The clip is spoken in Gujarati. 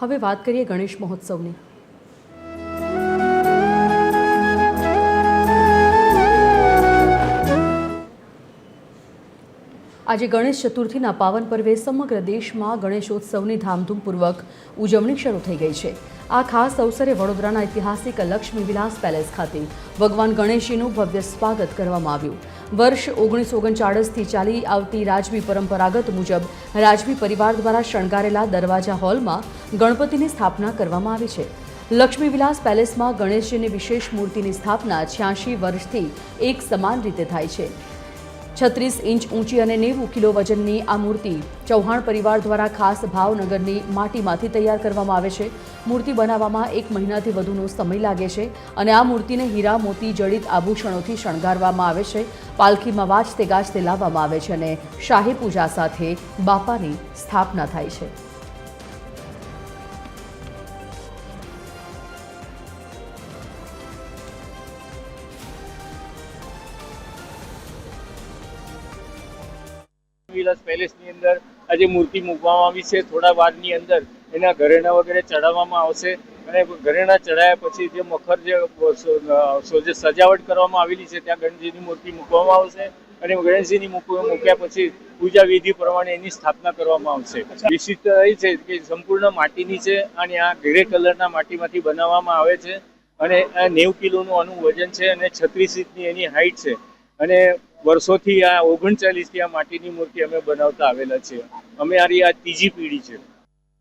હવે વાત કરીએ ગણેશ મહોત્સવની. આજે ગણેશ ચતુર્થીના પાવન પર્વે સમગ્ર દેશમાં ગણેશોત્સવની ધામધૂમપૂર્વક ઉજવણી શરૂ થઈ ગઈ છે. આ ખાસ અવસરે વડોદરાના ઐતિહાસિક લક્ષ્મી વિલાસ પેલેસ ખાતે ભગવાન ગણેશજીનું ભવ્ય સ્વાગત કરવામાં આવ્યું. વર્ષ ઓગણીસો ઓગણચાળીસથી ચાલી આવતી રાજવી પરંપરાગત મુજબ રાજવી પરિવાર દ્વારા શણગારેલા દરવાજા હોલમાં ગણપતિની સ્થાપના કરવામાં આવી છે. લક્ષ્મી વિલાસ પેલેસમાં ગણેશજીની વિશેષ મૂર્તિની સ્થાપના છ્યાસી વર્ષથી એક સમાન રીતે થાય છે. છત્રીસ ઇંચ ઊંચી અને નેવું કિલો વજનની આ મૂર્તિ ચૌહાણ પરિવાર દ્વારા ખાસ ભાવનગરની માટીમાંથી તૈયાર કરવામાં આવે છે. મૂર્તિ બનાવવામાં એક મહિનાથી વધુનો સમય લાગે છે અને આ મૂર્તિને હીરા, મોતી, જડિત આભૂષણોથી શણગારવામાં આવે છે. પાલખીમાં વાજતે ગાજતે લાવવામાં આવે છે અને શાહી પૂજા સાથે બાપાની સ્થાપના થાય છે. વિલાસ પેલેસની અંદર આજે મૂર્તિ મૂકવામાં આવી છે. થોડા વારની અંદર એના ઘરેણા વગેરે ચડાવવામાં આવશે અને ઘરેણા ચડાયા પછી જે મખર જે સજાવટ કરવામાં આવેલી છે, ત્યાં ગણેશજીની મૂર્તિ મૂકવામાં આવશે અને ગણેશજીની મૂક- મૂક્યા પછી પૂજા વિધિ પ્રમાણે એની સ્થાપના કરવામાં આવશે. વિશિષ્ટતા એ છે કે સંપૂર્ણ માટીની છે અને આ ગ્રે કલરના માટીમાંથી બનાવવામાં આવે છે અને આ નેવું કિલોનું આનું વજન છે અને છત્રીસ ઇંચની એની હાઈટ છે. અને વર્ષોથી આ ઓગણચાલીસથી આ માટીની મૂર્તિ અમે બનાવતા આવેલા છીએ. અમે આરી આ ત્રીજી પેઢી છે.